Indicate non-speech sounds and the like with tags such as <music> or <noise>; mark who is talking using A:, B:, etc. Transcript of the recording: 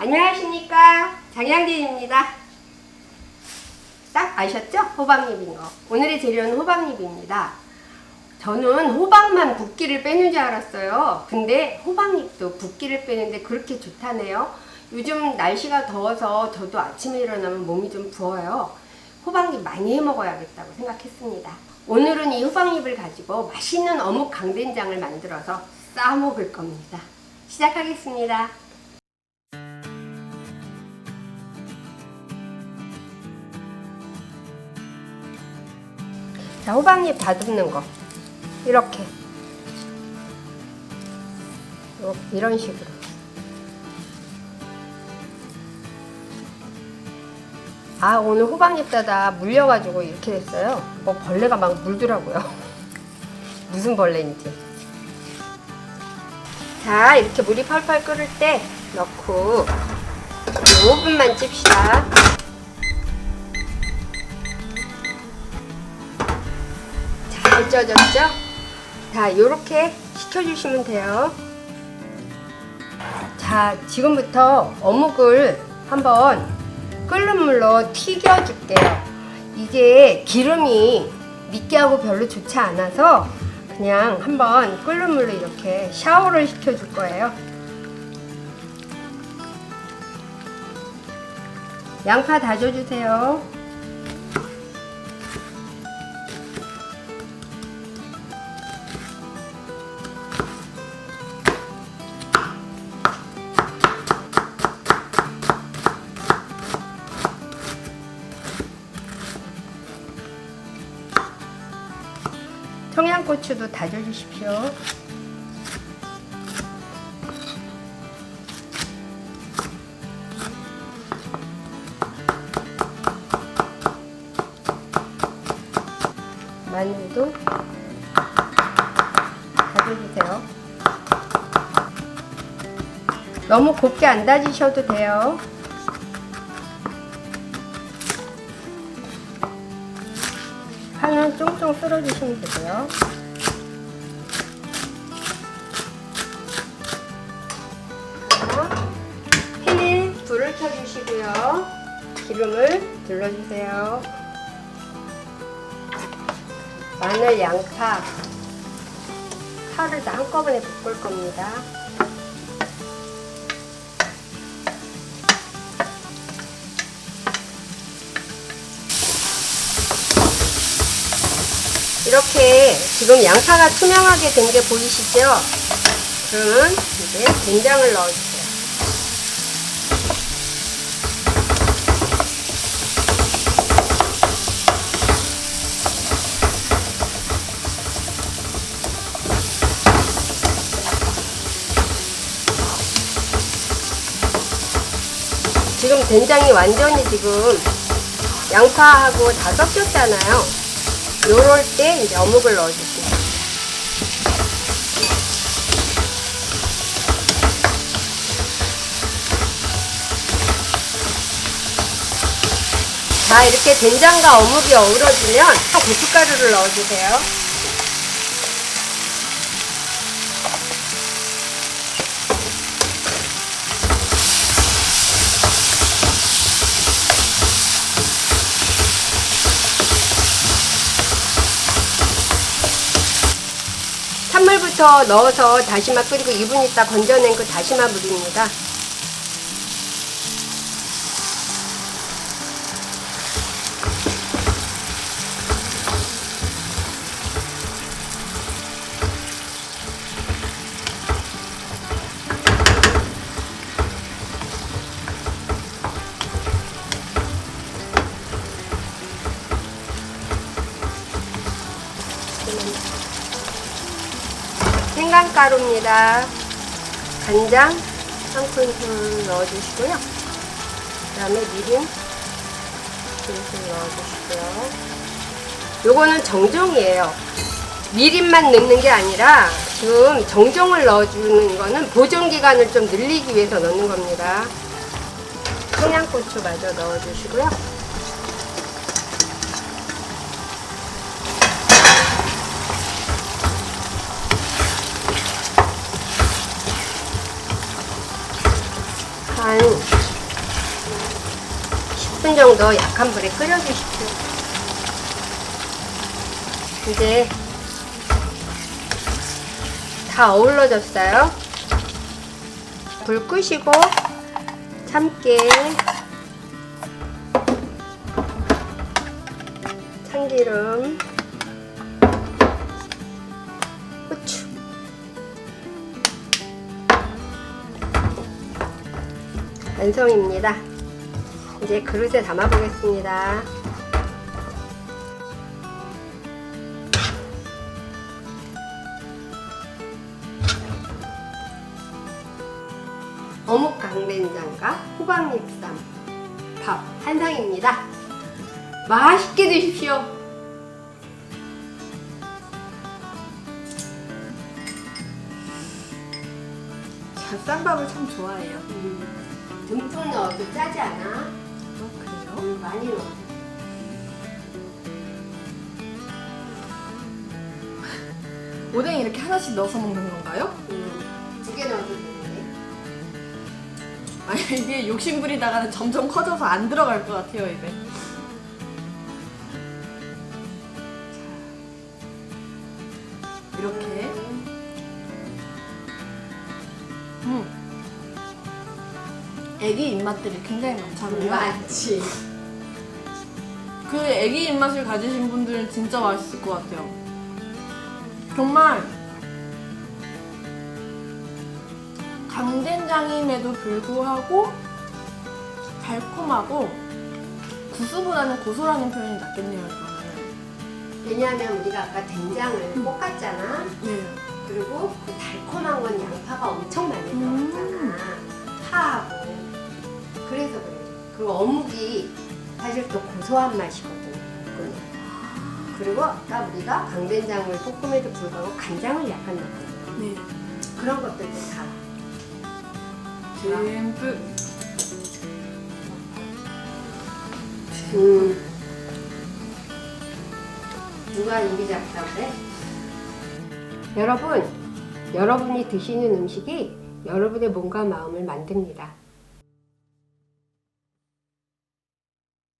A: 안녕하십니까? 장양진입니다. 딱 아셨죠? 호박잎인 거. 오늘의 재료는 호박잎입니다. 저는 호박만 붓기를 빼는 줄 알았어요. 근데 호박잎도 붓기를 빼는데 그렇게 좋다네요. 요즘 날씨가 더워서 저도 아침에 일어나면 몸이 좀 부어요. 호박잎 많이 해 먹어야겠다고 생각했습니다. 오늘은 이 호박잎을 가지고 맛있는 어묵 강된장을 만들어서 싸 먹을 겁니다. 시작하겠습니다 자, 호박잎 다듬는 거. 이렇게. 요- 이런 식으로. 아, 오늘 호박잎 따다 물려가지고 이렇게 됐어요. 뭐 벌레가 막 물더라고요. <laughs> 무슨 벌레인지. 자, 이렇게 물이 펄펄 끓을 때 넣고 5분만 찝시다. 잘 쪄졌죠? 자, 요렇게 식혀주시면 돼요. 자, 지금부터 어묵을 한번 끓는 물로 튀겨줄게요. 이게 기름이 미끼하고 별로 좋지 않아서 그냥 한번 끓는 물로 이렇게 샤워를 시켜줄 거예요. 양파 다져주세요. 청양고추도 다져주십시오. 마늘도 다져주세요. 너무 곱게 안 다지셔도 돼요. 파는 쫑쫑 쓸어주시면 되고요. 자, 팬에 불을 켜주시고요. 기름을 둘러주세요. 마늘, 양파, 파를 다 한꺼번에 볶을 겁니다. 이렇게 지금 양파가 투명하게 된 게 보이시죠? 그러면 이제 된장을 넣어주세요. 지금 된장이 완전히 지금 양파하고 다 섞였잖아요. 요럴 때 이제 어묵을 넣어주시면 자 이렇게 된장과 어묵이 어우러지면 고춧가루를 넣어주세요. 넣어서 다시마 끓이고 2분 있다 건져낸 그 다시마 물입니다. 생강가루입니다. 간장 한 큰술 넣어주시고요. 그 다음에 미림 큰술 넣어주시고요. 요거는 정종이에요. 미림만 넣는 게 아니라 지금 정종을 넣어주는 거는 보존기간을 좀 늘리기 위해서 넣는 겁니다. 청양고추 마저 넣어주시고요. 한 10분 정도 약한 불에 끓여주십시오. 이제 다 어우러졌어요. 불 끄시고 참깨 참기름 완성입니다. 이제 그릇에 담아 보겠습니다. 어묵 강된장과 호박 잎쌈 밥 한 상입니다. 맛있게 드십시오.
B: 저 쌈밥을 참 좋아해요.
A: 음, 듬뿍 넣어도 짜지 않아?
B: 어, 그래요?
A: 음, 많이 넣어. <laughs>
B: 오뎅 이렇게 하나씩 넣어서 먹는 건가요?
A: 음, 두 개 넣어도 되는데.
B: 아니 이게 욕심 부리다가는 점점 커져서 안 들어갈 것 같아요 입에. 자, 이렇게 애기 입맛들이 굉장히 많잖아요.
A: 많지.
B: 그 애기 입맛을 가지신 분들은 진짜 맛있을 것 같아요. 정말 강된장임에도 불구하고 달콤하고 구수보다는 고소라는 표현이 낫겠네요.
A: 왜냐하면 우리가 아까 된장을
B: 음.
A: 볶았잖아.
B: 네.
A: 그리고 그 달콤한 건 양파가 엄청 많이
B: 음.
A: 들어갔잖아. 파하고. 그래서 그래. 그 어묵이 사실 또 고소한 맛이거든. 볶으면. 그리고 아까 우리가 강된장을 볶음에도 불구하고 간장을 약간 넣거든.
B: 네.
A: 그런 것들도 다.
B: 듬뿍.
A: 음. 누가 입이 작다 그래? 여러분, 여러분이 드시는 음식이 여러분의 몸과 마음을 만듭니다.